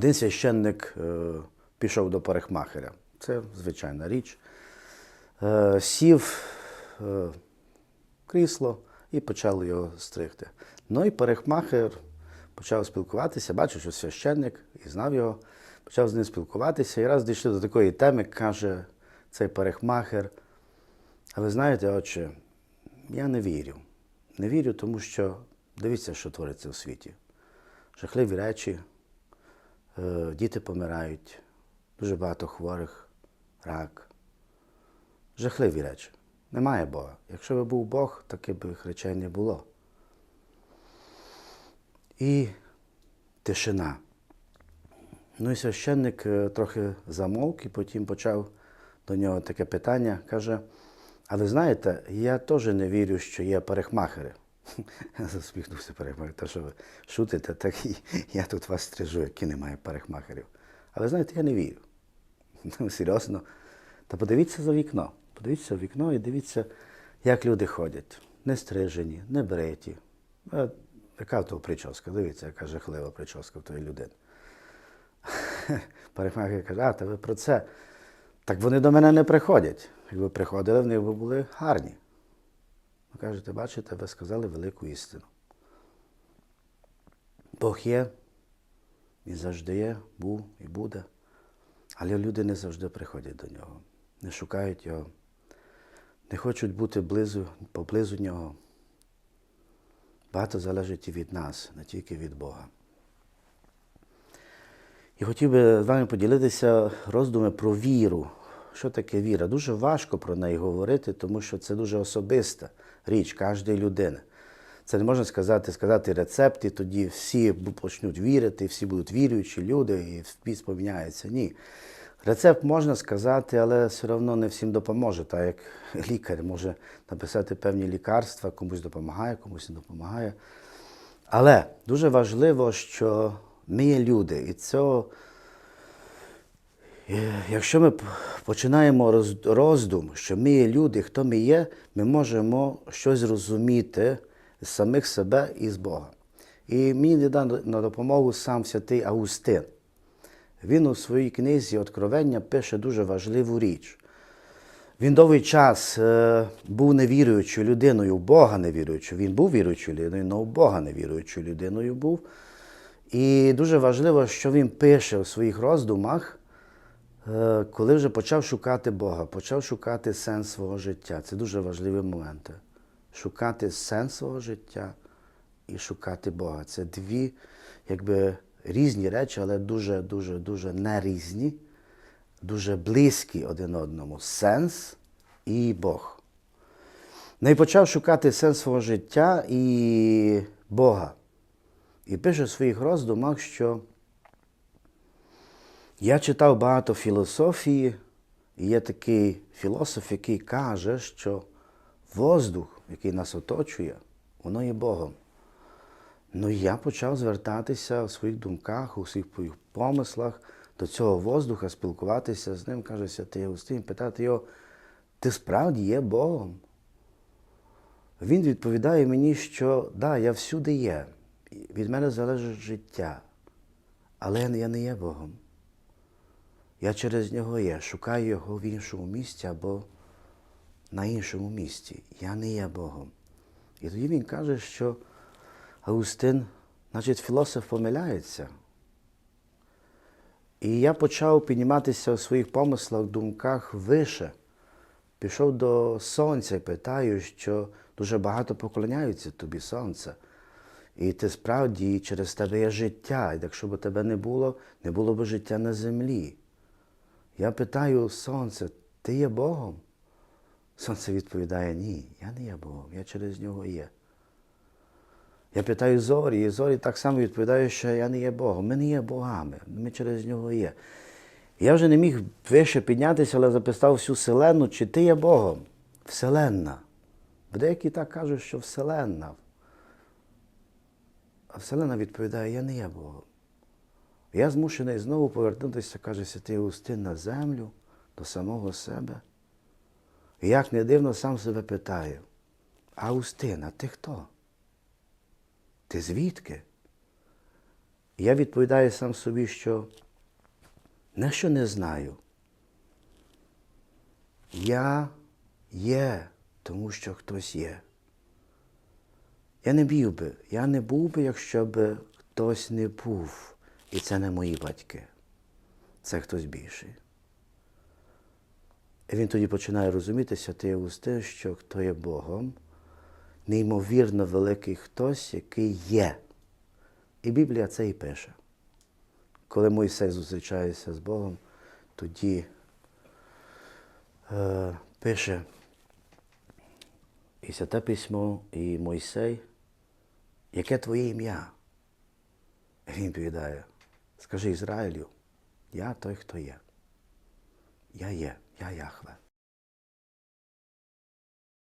Один священник е, пішов до парикмахера. Це звичайна річ. Е, сів е, крісло і почав його стригти. Ну і парикмахер почав спілкуватися, бачив, що священник і знав його, почав з ним спілкуватися. І раз дійшли до такої теми, каже цей парикмахер. А ви знаєте, отче, я не вірю. Не вірю, тому що дивіться, що твориться у світі. Жахливі речі, діти помирають, дуже багато хворих, рак. Жахливі речі. Немає Бога. Якщо би був Бог, таких би речей не було. І тишина. Ну і священник е, трохи замовк і потім почав до нього таке питання. Каже: а ви знаєте, я теж не вірю, що є парикмахери. Засміхнувся парикмахер. Та що ви шутите, так і я тут вас стрижу, які немає парикмахерів. Але знаєте, я не вірю. Серйозно. Та подивіться за вікно. Подивіться в вікно і дивіться, як люди ходять. Не стрижені, не бриті. А яка в того прическа? Дивіться, яка жахлива прическа в тої людини. Парикмахер каже, а, та ви про це. Так вони до мене не приходять. Якби приходили, вони б були гарні. Ви кажете, бачите, ви сказали велику істину. Бог є, і завжди є, був і буде. Але люди не завжди приходять до нього, не шукають його, не хочуть бути близу, поблизу нього. Багато залежить і від нас, не тільки від Бога. І хотів би з вами поділитися роздуми про віру. Що таке віра? Дуже важко про неї говорити, тому що це дуже особиста річ кожної людини. Це не можна сказати, сказати рецепт, і тоді всі почнуть вірити, всі будуть віруючі люди, і світ поміняється. Ні. Рецепт можна сказати, але все одно не всім допоможе. Так як лікар може написати певні лікарства, комусь допомагає, комусь не допомагає. Але дуже важливо, що ми є люди, і це, якщо ми починаємо роз- роздум, що ми є люди, хто ми є, ми можемо щось зрозуміти з самих себе і з Бога. І мені не дав на допомогу сам святий Августин. Він у своїй книзі Откровення пише дуже важливу річ. Він довгий час е, був невіруючою людиною, Бога невіруючою. Він був віруючою людиною, але в Бога невіруючою людиною був. І дуже важливо, що він пише у своїх роздумах, е, коли вже почав шукати Бога, почав шукати сенс свого життя. Це дуже важливі моменти. Шукати сенс свого життя і шукати Бога. Це дві якби, різні речі, але дуже, дуже, дуже не різні, дуже близькі один одному. Сенс і Бог. Ну і почав шукати сенс свого життя і Бога. І пише в своїх роздумах, що я читав багато філософії, і є такий філософ, який каже, що воздух, який нас оточує, воно є Богом. Ну я почав звертатися в своїх думках, у своїх помислах до цього воздуха, спілкуватися з ним, каже Святий Августин, питати його, ти справді є Богом? Він відповідає мені, що да, я всюди є. Від мене залежить життя, але я не є Богом. Я через нього є, шукаю його в іншому місці або на іншому місці. Я не є Богом. І тоді він каже, що Августин, значить, філософ помиляється. І я почав підніматися у своїх помислах, думках вище. Пішов до сонця і питаю, що дуже багато поклоняються тобі сонце. І ти справді через тебе є життя. І якщо б тебе не було, не було б життя на землі. Я питаю сонце, ти є Богом? Сонце відповідає, ні, я не є Богом, я через нього є. Я питаю зорі, і зорі так само відповідають, що я не є Богом. Ми не є богами, ми через нього є. Я вже не міг вище піднятися, але записав всю Вселенну, чи ти є Богом? Вселенна. Бо деякі так кажуть, що Вселенна. А Вселенна відповідає, я не є Богом. Я змушений знову повернутися, каже Святий Устин, на землю до самого себе. І як не дивно, сам себе питаю, Аустин, а ти хто? Ти звідки? І я відповідаю сам собі, що не що не знаю. Я є, тому що хтось є. Я не бів би, я не був би, якщо б хтось не був. І це не мої батьки. Це хтось більший. І він тоді починає розуміти, святий Августин, що хто є Богом, неймовірно великий хтось, який є. І Біблія це і пише. Коли Мойсей зустрічається з Богом, тоді е, пише і Святе письмо, і Мойсей, яке твоє ім'я? Він відповідає, скажи Ізраїлю, я той, хто є. Я є, я Яхве.